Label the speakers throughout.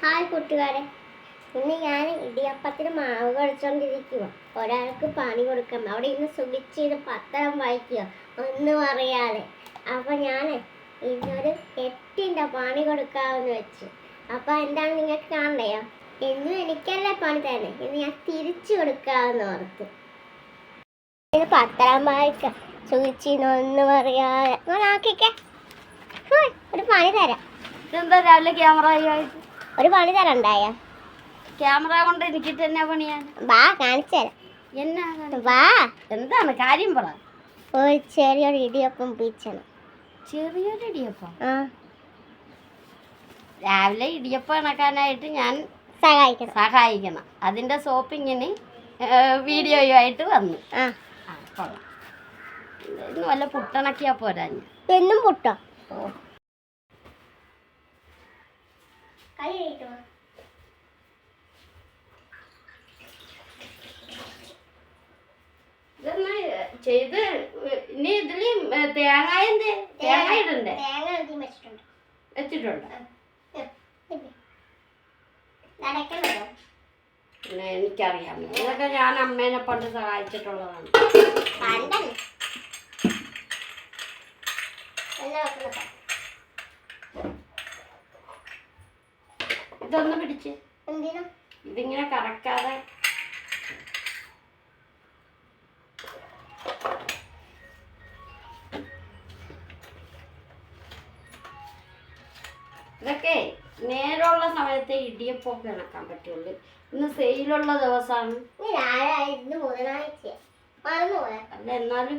Speaker 1: Hi കൂട്ടുകാരെ. ഇന്ന് ഞാൻ ഇടിയപ്പത്തിന് മാവ് കഴിച്ചോണ്ടിരിക്കുക ഒരാൾക്ക് പണി കൊടുക്കാം അവിടെ ഇന്ന് സുഖിച്ച് ഇത് പത്രം വായിക്കുക ഒന്നും അറിയാതെ. അപ്പൊ ഞാൻ ഇന്നൊരു എട്ടിന്റെ പണി കൊടുക്കാമെന്ന് വെച്ചു. അപ്പൊ എന്താണ് നിങ്ങൾക്ക് കാണണ്ടയോ എന്നും എനിക്കല്ലേ പണി തന്നെ ഇന്ന് ഞാൻ തിരിച്ചു കൊടുക്കാമെന്ന് ഓർത്ത്. ഇത് പത്രം വായിക്കാം. സുഖിച്ചിനൊന്നും അറിയാതെ. ഒന്ന് ആക്കിക്കേ. ഹുയ്, ഒരു പണി തരാം.
Speaker 2: ഇതെന്താ രാവിലെ ക്യാമറ ആയിട്ട്
Speaker 1: ഒരു പണി തരണ്ടായ?
Speaker 2: ക്യാമറ കൊണ്ട് എനിക്ക് തന്നെ പണിയാൻ?
Speaker 1: വാ കാണിച്ചു തരാം.
Speaker 2: എന്നാ
Speaker 1: വാ.
Speaker 2: എന്താണ്? കാര്യം പറ.
Speaker 1: ഒരു ചെറിയൊരു ഇടിയപ്പം പീച്ചണം.
Speaker 2: ചെറിയൊരു ഇടിയപ്പം? രാവിലെ ഇടിയപ്പം ഇണക്കാനായിട്ട് ഞാൻ
Speaker 1: സഹായിക്കണം.
Speaker 2: സഹായിക്കണം. അതിന്റെ ഷോപ്പിങ്ങിന് വീഡിയോയുമായിട്ട് വന്നു.
Speaker 1: ആ.
Speaker 2: ആ കൊള്ളാം. ഇന്ന് വല്ല പുട്ടണക്കിയാ പോരാ
Speaker 1: എന്നും പുട്ടോ?
Speaker 2: ഓ.
Speaker 1: കൈ
Speaker 2: ഇതൊന്ന് ചെയ്ത് ഇനി ഇതിൽ തേങ്ങ എന്ത് തേങ്ങ ഇടണ്ടേ?
Speaker 1: തേങ്ങ വെച്ചിട്ടുണ്ട്.
Speaker 2: വെച്ചിട്ടുണ്ട്? പിന്നെ എനിക്കറിയാം. ഇതൊക്കെ ഞാൻ അമ്മേനെ പണ്ട് സഹായിച്ചിട്ടുള്ളതാണ്
Speaker 1: കണ്ടല്ലേ എന്നാ വെക്കുന്നത്
Speaker 2: ഇതൊന്ന് പിടിച്ച് ഇതിങ്ങനെ കറക്കാതെ. ഇതൊക്കെ നേരമുള്ള സമയത്തെ ഇടിയപ്പൊക്കെ ഇണക്കാൻ പറ്റുള്ളൂ. ഇന്ന് സെയിലുള്ള ദിവസമാണ്. അല്ല എന്നാലും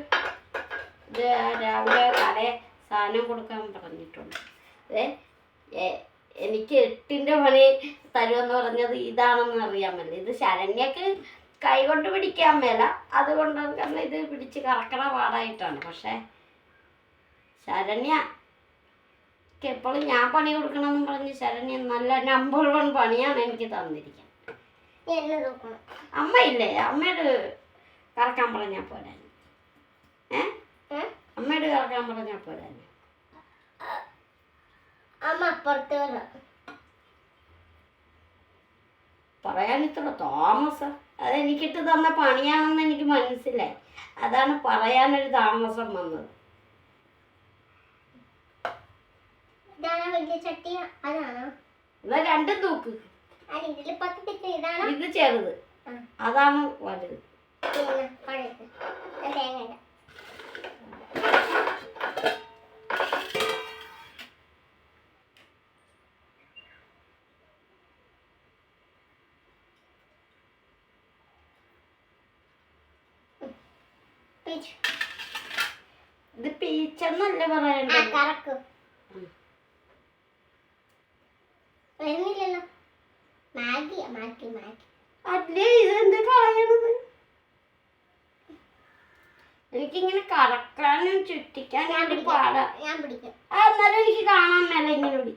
Speaker 2: ഇത് രാവിലെ കടയെ സാധനം കൊടുക്കാൻ പറഞ്ഞിട്ടുണ്ട്. എ- എനിക്ക് എട്ടിന്റെ പണി തരുമെന്ന് പറഞ്ഞത് ഇതാണെന്ന് അറിയാമല്ലോ ഇത് ശരണ്യക്ക് കൈകൊണ്ട് പിടിക്കാൻ മേല. അതുകൊണ്ട് കാരണം ഇത് പിടിച്ച് കറക്കണ പാടായിട്ടാണ്. പക്ഷേ ശരണ്യ എപ്പോഴും ഞാൻ പണി കൊടുക്കണമെന്ന് പറഞ്ഞ് ശരണ്യ നല്ല നമ്പർ വൺ പണിയാണ് എനിക്ക് തന്നിരിക്കുന്നത്.
Speaker 1: അമ്മ
Speaker 2: ഇല്ലേ? അമ്മയുടെ കറക്കാൻ പറഞ്ഞാൽ പോരാ? ഏ? അമ്മയുടെ കറക്കാൻ പറഞ്ഞാൽ പോരാ?
Speaker 1: അപ്പുറത്ത്
Speaker 2: പറയാൻ ഇത്ര താമസം അതെനിക്കിട്ട് തന്ന പണിയാണെന്ന് എനിക്ക് മനസ്സിലായി. അതാണ് പറയാനൊരു താമസം വന്നത്. രണ്ടും തൂക്ക്. ഇത് ചെറുത്. അതാണ് വലുത്.
Speaker 1: തേങ്ങ ഇടാം. പിച്ച്.
Speaker 2: ഇത്
Speaker 1: കറക്ക്.
Speaker 2: ഉം.
Speaker 1: വരുന്നില്ലല്ലോ. മാഗി
Speaker 2: ഇതെന്ത് കളയണത് എനിക്കിങ്ങനെ കറക്കാനും ചുറ്റിക്കാനും
Speaker 1: ഞാൻ
Speaker 2: പാടാ.
Speaker 1: ഞാൻ പിടിക്കാം.
Speaker 2: ആ, എന്നാലും എനിക്ക് കാണാൻ മേല ഇങ്ങനെ പിടി.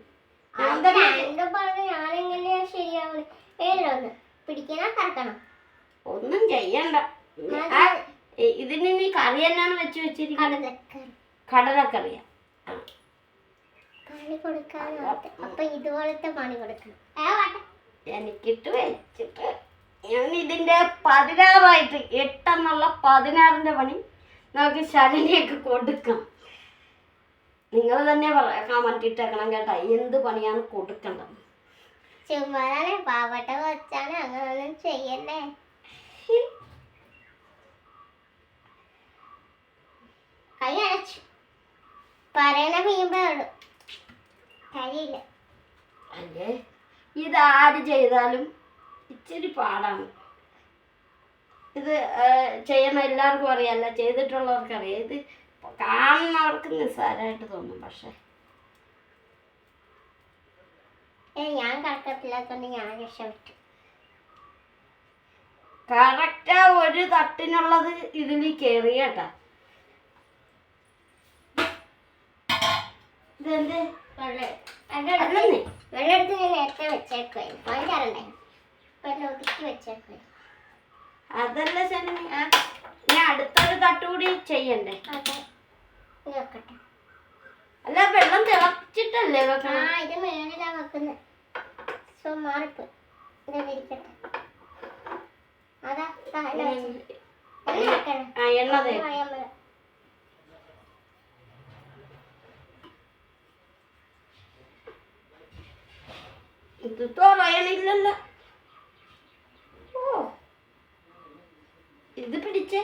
Speaker 2: ഞാൻ തന്നെ
Speaker 1: രണ്ടും പറഞ്ഞ്? ഞാനെങ്ങനെയാ ശരിയാവുന്നത് ഏതിലൊന്ന് പിടിക്കണോ കറക്കണം.
Speaker 2: ഒന്നും ചെയ്യണ്ട. ഇതിന് നീ കറി എന്നാണ് വെച്ച് വെച്ചിരിക്കുന്നത്? കടലക്കറിയാ.
Speaker 1: പണി കൊടുക്കാനോർത്ത് അപ്പൊ ഇതുപോലത്തെ പണി കൊടുക്കണം
Speaker 2: എനിക്കിട്ട് വെച്ചിട്ട് ഞാൻ ഇതിന്റെ പതിനാറായിട്ട് എട്ടെന്നുള്ള പതിനാറിന്റെ പണി നമുക്ക് ശരണിയൊക്കെ കൊടുക്കാം. നിങ്ങൾ തന്നെ കമന്റ് ഇട്ടേക്കണം കേട്ടാ എന്ത് പണിയാണ് കൊടുക്കേണ്ടത്?
Speaker 1: ചുമ്മാതാണ് പാവട്ട വെച്ചാണ് അങ്ങനൊന്നും ചെയ്യണ്ടേ കൈ അടച്ചു. പറയണ വീമ്പേ ഉള്ളു. കരിയില്ല
Speaker 2: അല്ലേ? ഇതാര് ചെയ്താലും ഇച്ചിരി പാടാണ്. ഇത് ചെയ്യുന്ന എല്ലാവർക്കും അറിയാമല്ല ചെയ്തിട്ടുള്ളവർക്ക് അറിയാം ഇത് കാണുന്നവർക്ക് നിസ്സാരമായിട്ട് തോന്നും പക്ഷെ.
Speaker 1: ഞാൻ കറക്കത്തില്ലാത്തോണ്ട് ഞാൻ രക്ഷപ്പെട്ടു.
Speaker 2: കറക്റ്റാ ഒരു തട്ടിനുള്ളത് ഇതിൽ കയറി കേട്ടാ ഇതെന്ത്?
Speaker 1: വെള്ളം. വെള്ളം എടുത്ത് വെള്ളം ഞാൻ നേരത്തെ വെച്ചേക്കുവായിരുന്നു പഞ്ചാറുണ്ടായി ഒതുക്കി വെച്ചേക്കുവായിരുന്നു
Speaker 2: അതല്ല ശരി ഞാൻ അടുത്തൊരു തട്ടുകൂടി ചെയ്യണ്ടേ?
Speaker 1: വെക്കട്ടെ.
Speaker 2: അല്ല വെള്ളം തിളച്ചിട്ടല്ലേ
Speaker 1: ആ ഇത് മേളിലാ വെക്കുന്നത് സോ ഇതെവിടെ ഇരിക്കട്ടെ. അതാ എണ്ണ വെച്ച്. എണ്ണ വെക്കണം.
Speaker 2: ആ എണ്ണ തേ
Speaker 1: പറയാൻ മേല.
Speaker 2: ഇത് തുറയണില്ലല്ലോ. ഓ. ഇത് പിടിച്ചേ.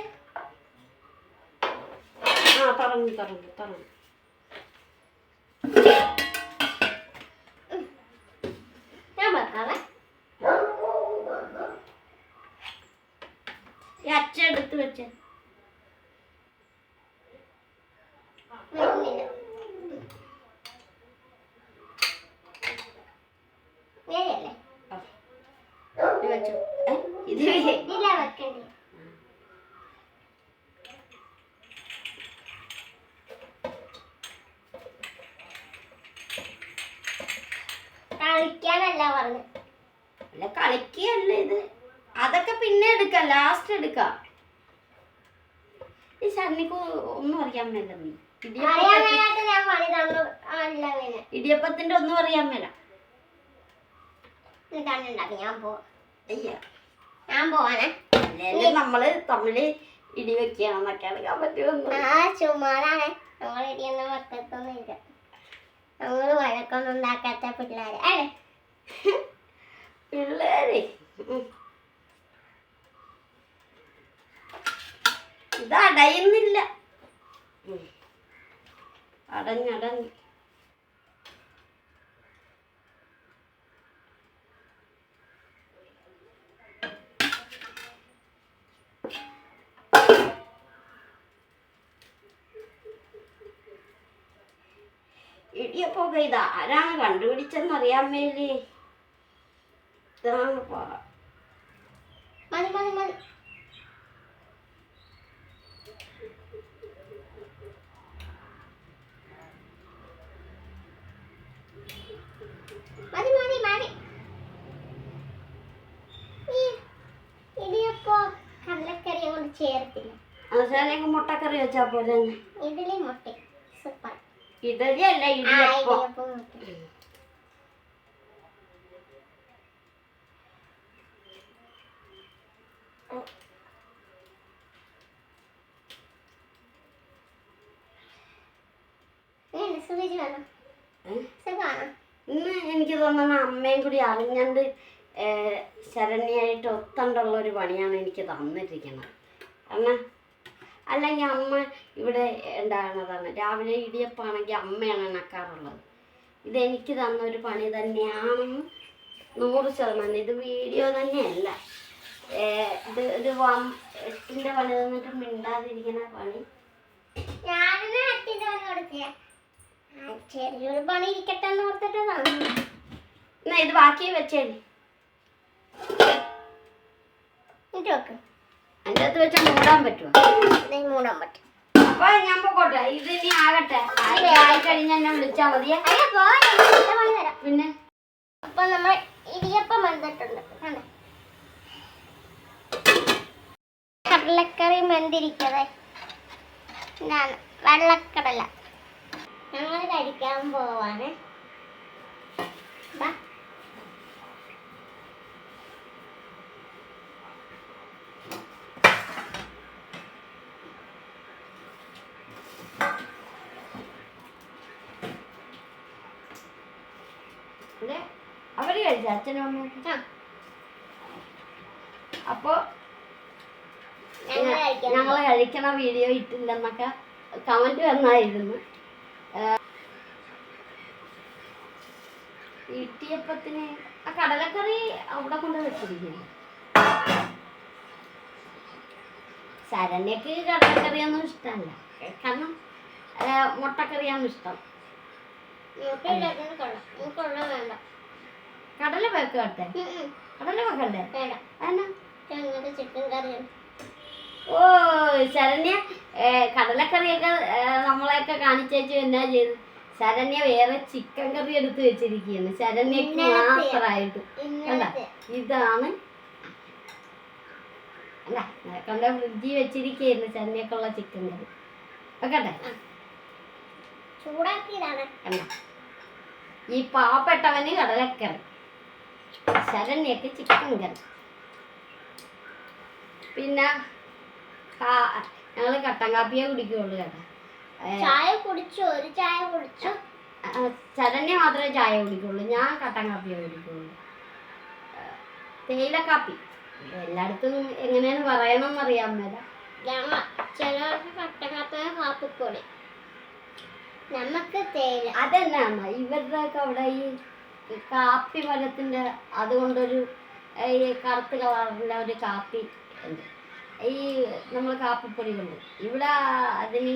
Speaker 2: ആ പറഞ്ഞു പറഞ്ഞു പറഞ്ഞു
Speaker 1: ഞാൻ വെക്കാവേ
Speaker 2: ഈ അച്ഛ എടുത്ത് വെച്ചേ
Speaker 1: വരുന്നില്ല നേരെയല്ലേ
Speaker 2: ആ. ഇത് വെച്ചോ ഏ, ഇത്
Speaker 1: ഇതിലാ വെക്കണ്ടേ കളിക്കാനല്ല പറഞ്ഞു
Speaker 2: അല്ല കളിക്കുകയല്ല ഇത്? അതൊക്കെ പിന്നെ എടുക്കാം ലാസ്റ്റ് എടുക്കാം. ഈ ശരണിക്ക് ഒന്നും അറിയാൻ മേല നീ. ഇടിയപ്പത്തിന്റെ ഒന്നും അറിയാൻ മേല.
Speaker 1: ഞാൻ
Speaker 2: പോവാനേ നമ്മൾ തമ്മിൽ ഇടി വെക്കുകയാണെന്നൊക്കെയാണ് പറ്റുമെന്ന്.
Speaker 1: ആ ചുമ്മാതാണ്. നമ്മൾ ഇടിയൊന്നും വെക്കത്തൊന്നുമില്ല. നമ്മൾ വഴക്കൊന്നും ഉണ്ടാക്കാത്ത പിള്ളേര്. അല്ലേ?
Speaker 2: പിള്ളേരെ. ഇതാ അടയുന്നില്ല. അടഞ്ഞടഞ്ഞ്. ഇടിയപ്പൊക്കെ ഇത് ആരാണ് കണ്ടുപിടിച്ചെന്ന് മേലേ? ഇതാണ് പാ
Speaker 1: മതി മതി മതി. മതി മതി മതി ഇടിയപ്പോ കടലക്കറി ചേർത്തില്ല.
Speaker 2: അവസാനം മുട്ടക്കറി വെച്ചാ പോലെ
Speaker 1: ഇഡലി മുട്ട. സൂപ്പർ.
Speaker 2: ഇഡലി അല്ല ഇടിയപ്പം
Speaker 1: ഇടിയപ്പം മുട്ട എങ്ങനെ സുഖിച്ച് വേണം
Speaker 2: ഏ?
Speaker 1: സുഖമാണോ
Speaker 2: ഇന്ന് എനിക്ക് തോന്നുന്ന അമ്മയും കൂടി അറിഞ്ഞണ്ട് ശരണ്യായിട്ട് ഒത്തണ്ടുള്ള ഒരു പണിയാണ് എനിക്ക് തന്നിരിക്കുന്നത്. കാരണം അല്ലെങ്കിൽ അമ്മ ഇവിടെ ഉണ്ടാകുന്നതാണ്. രാവിലെ ഇടിയപ്പാണെങ്കിൽ അമ്മയാണ് ഇണക്കാറുള്ളത് ഇതെനിക്ക് തന്ന ഒരു പണി തന്നെയാണെന്ന് നൂറ് ശതമാനം. ഇത് വീഡിയോ തന്നെയല്ല. ഇത് ഒരു വം എട്ടിന്റെ പണി തന്നിട്ട് മിണ്ടാതിരിക്കുന്ന പണി.
Speaker 1: ഞാനും എട്ടിന്റെ പണി കൊടുത്തില്ല ആ, ചെറിയൊരു പണി ഇരിക്കട്ടെ എന്ന് ഓർത്തിട്ടതാണ്
Speaker 2: എന്നാ ഇത് ബാക്കി വെച്ചേ.
Speaker 1: എന്നിട്ട് വെക്ക്.
Speaker 2: അതിന്റെ അകത്ത് വെച്ചാൽ മൂടാൻ പറ്റുമോ
Speaker 1: മൂടാൻ പറ്റും.
Speaker 2: അപ്പൊ ഞാൻ പോകട്ടെ ഇത് ഇനി ആകട്ടെ. ആയി കഴിഞ്ഞാൽ എന്നെ വിളിച്ചാൽ മതിയെ
Speaker 1: ഞാൻ
Speaker 2: പിന്നെ?
Speaker 1: അപ്പൊ നമ്മൾ ഇടിയപ്പം വന്നിട്ടുണ്ട്? കടലക്കറി വെന്തിരിക്കതെ ഇതാണ്. വെള്ളക്കടല. ഞങ്ങൾ കഴിക്കാൻ പോവാണ്
Speaker 2: അവർ കഴിച്ചു? അച്ഛനും അമ്മയും? അപ്പൊ
Speaker 1: ഞങ്ങളെ
Speaker 2: ഞങ്ങൾ കഴിക്കണ വീഡിയോ ഇട്ടില്ലെന്നൊക്കെ കമന്റ് വന്നായിരുന്നു. ഇടിയപ്പത്തിന് ആ കടലക്കറി അവിടെ കൊണ്ട് വെച്ചിരിക്കുന്നു. ശരണ്യക്ക് കടലക്കറിയൊന്നും ഇഷ്ടമല്ല. കാരണം മുട്ടക്കറിയാണ് ഇഷ്ടം. കടല വെക്കട്ടെ കടല വെക്കണ്ടേ?
Speaker 1: ചിക്കൻ കറി
Speaker 2: ഓ ശരണ്യ കടലക്കറിയൊക്കെ നമ്മളെയൊക്കെ കാണിച്ചേച്ചു. എന്നാ ചെയ്തു ശരണ്യ വേറെ ചിക്കൻ കറി എടുത്ത് വെച്ചിരിക്കുകയാണ്. ശരണ്യക്ക്. മാത്രമായിട്ട്. ഇതാണ്. അല്ല കണ്ട ഫ്രിഡ്ജിൽ വെച്ചിരിക്കുകയായിരുന്നു ശരണ്യക്കുള്ള ചിക്കൻ കറി വെക്കട്ടെ? കണ്ട? ഈ പാവപ്പെട്ടവന് കടലക്കറി. ശരണ്യക്ക് ചിക്കൻ കറി പിന്നെ ഞങ്ങൾ കട്ടൻ കാപ്പിയെ കുടിക്കുകയുള്ളൂ കേട്ടോ.
Speaker 1: ചായ കുടിച്ചു ഒരു ചായ കുടിച്ചു.
Speaker 2: ചരണ്യ മാത്രമേ ചായ കുടിക്കുള്ളൂ. ഞാൻ കട്ടൻ കാപ്പിയെ കുടിക്കുള്ളൂ. തേയില കാപ്പി. എല്ലായിടത്തും എങ്ങനെയാണ് പറയണമെന്ന് അറിയാൻ മേല.
Speaker 1: കാപ്പി കാപ്പിപ്പൊടി നമുക്ക് തേയില.
Speaker 2: അതെന്നാ ഇവരുടെ ഒക്കെ അവിടെ ഈ കാപ്പി മരത്തിന്റെ അതുകൊണ്ടൊരു ഈ കറുത്ത കളറില്ല ഒരു കാപ്പി ഉണ്ട്. ഈ നമ്മൾ കാപ്പിപ്പൊടി കൊണ്ട് ഇവിടെ അതിന്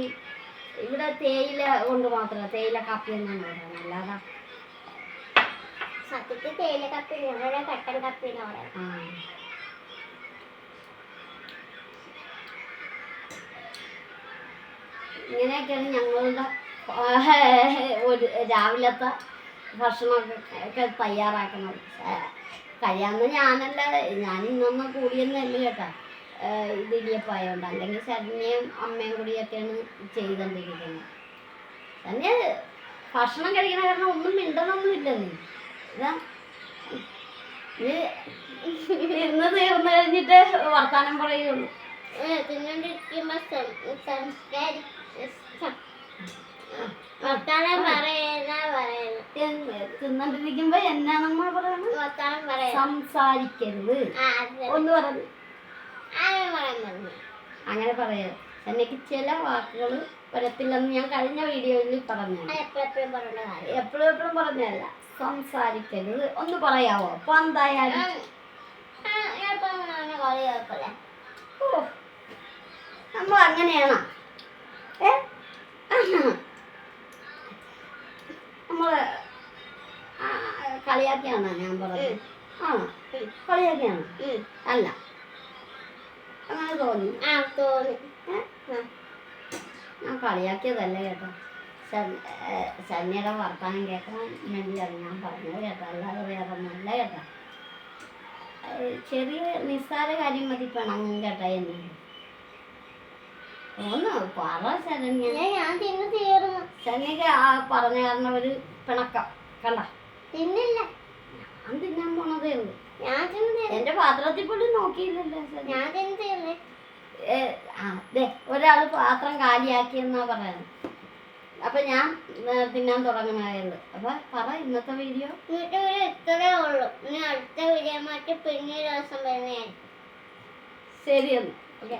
Speaker 2: ഇവിടെ തേയില കൊണ്ട് മാത്രം തേയില കാപ്പി എന്നാണ് പറയുന്നത് അല്ലാതെ
Speaker 1: സത്യത്തിൽ തേയില കപ്പി ഞങ്ങളുടെ കട്ടൻ കപ്പി എന്ന് പറയാം
Speaker 2: ഇങ്ങനെയൊക്കെയാണ് ഞങ്ങളുടെ ഒരു രാവിലത്തെ ഭക്ഷണമൊക്കെ ഒക്കെ തയ്യാറാക്കുന്നത്. കഴിയാവുന്ന ഞാനല്ല ഞാൻ ഇന്നൊന്നും കൂടിയെന്നല്ല കേട്ടാ. ഇത് ഇടിയപ്പായോണ്ട് അല്ലെങ്കിൽ ശരണ്യയും അമ്മയും കൂടിയൊക്കെയാണ് ചെയ്തുകൊണ്ടിരിക്കുന്നത് തന്നെ ഭക്ഷണം കഴിക്കുന്ന കാരണം ഒന്നും മിണ്ടണമൊന്നും ഇല്ല നീ. ഇതാ. ഇത് ഇന്ന് തീർന്നു കഴിഞ്ഞിട്ട് വർത്താനം പറയുള്ളൂ.
Speaker 1: തിന്നോണ്ടിരിക്കുമ്പോ സം- സംസ്കാരി സം- വർത്താനം പറയുന്ന
Speaker 2: തിന്നോണ്ടിരിക്കുമ്പോ എന്നാ നമ്മൾ പറയുന്നത്
Speaker 1: വർത്താനം പറയാം
Speaker 2: സംസാരിക്കരുത്. ഒന്ന് പറഞ്ഞു അങ്ങനെ പറയാ എനിക്ക് ചില വാക്കുകൾ വരത്തില്ലെന്ന് ഞാൻ കഴിഞ്ഞ വീഡിയോയിൽ പറഞ്ഞു എപ്പോഴും എപ്പോഴും പറഞ്ഞല്ല സംസാരിക്കരുത്. ഒന്ന് പറയാവോ? അപ്പൊ എന്തായാലും.
Speaker 1: ആ,
Speaker 2: നമ്മൾ അങ്ങനെയാണോ ഏ? നമ്മൾ കളിയാക്കിയാണ് ഞാൻ പറഞ്ഞത്. ആണോ? കളിയാക്കിയാണ് അല്ല. തോന്നി.
Speaker 1: ആ തോന്നി.
Speaker 2: ഞാൻ കളിയാക്കിയതല്ല കേട്ടോ. സന്നിയുടെ വർത്താനം കേൾക്കാൻ വേണ്ടിയാണ് ഞാൻ പറഞ്ഞത് കേട്ടോ. അല്ലാതെ വേറെ ഒന്നല്ല കേട്ടോ ചെറിയ നിസ്സാര കാര്യം മതി പിണങ്ങും കേട്ടോ എന്നെ. ഒന്ന് പറ ശരണ്യ.
Speaker 1: ഞാൻ തിന്ന് തീർന്നു.
Speaker 2: ശനിക്ക് ആ പറഞ്ഞ കാരണം ഒരു പിണക്കം. കണ്ട?
Speaker 1: തിന്നില്ല.
Speaker 2: ഞാൻ തിന്നാൻ പോണതേ ഉള്ളൂ.
Speaker 1: ഞാൻ
Speaker 2: എന്റെ പാത്രത്തിൽ പോലും നോക്കിയില്ലല്ലോ.
Speaker 1: ഞാൻ തിന്ന്.
Speaker 2: ദേ, ഒരാൾ പാത്രം കാലിയാക്കിയെന്നാ പറയുന്നത് അപ്പൊ ഞാൻ തിന്നാൻ തുടങ്ങണതേ ഉള്ളൂ അപ്പൊ പറ ഇന്നത്തെ വീഡിയോ
Speaker 1: ഇന്നത്തെ വീഡിയോ ഇത്രേ ഉള്ളൂ. ഇനി അടുത്ത വീഡിയോ മാറ്റി പിന്നീട് ദിവസം ശരി
Speaker 2: ശരിയെന്ന് ഓക്കെ.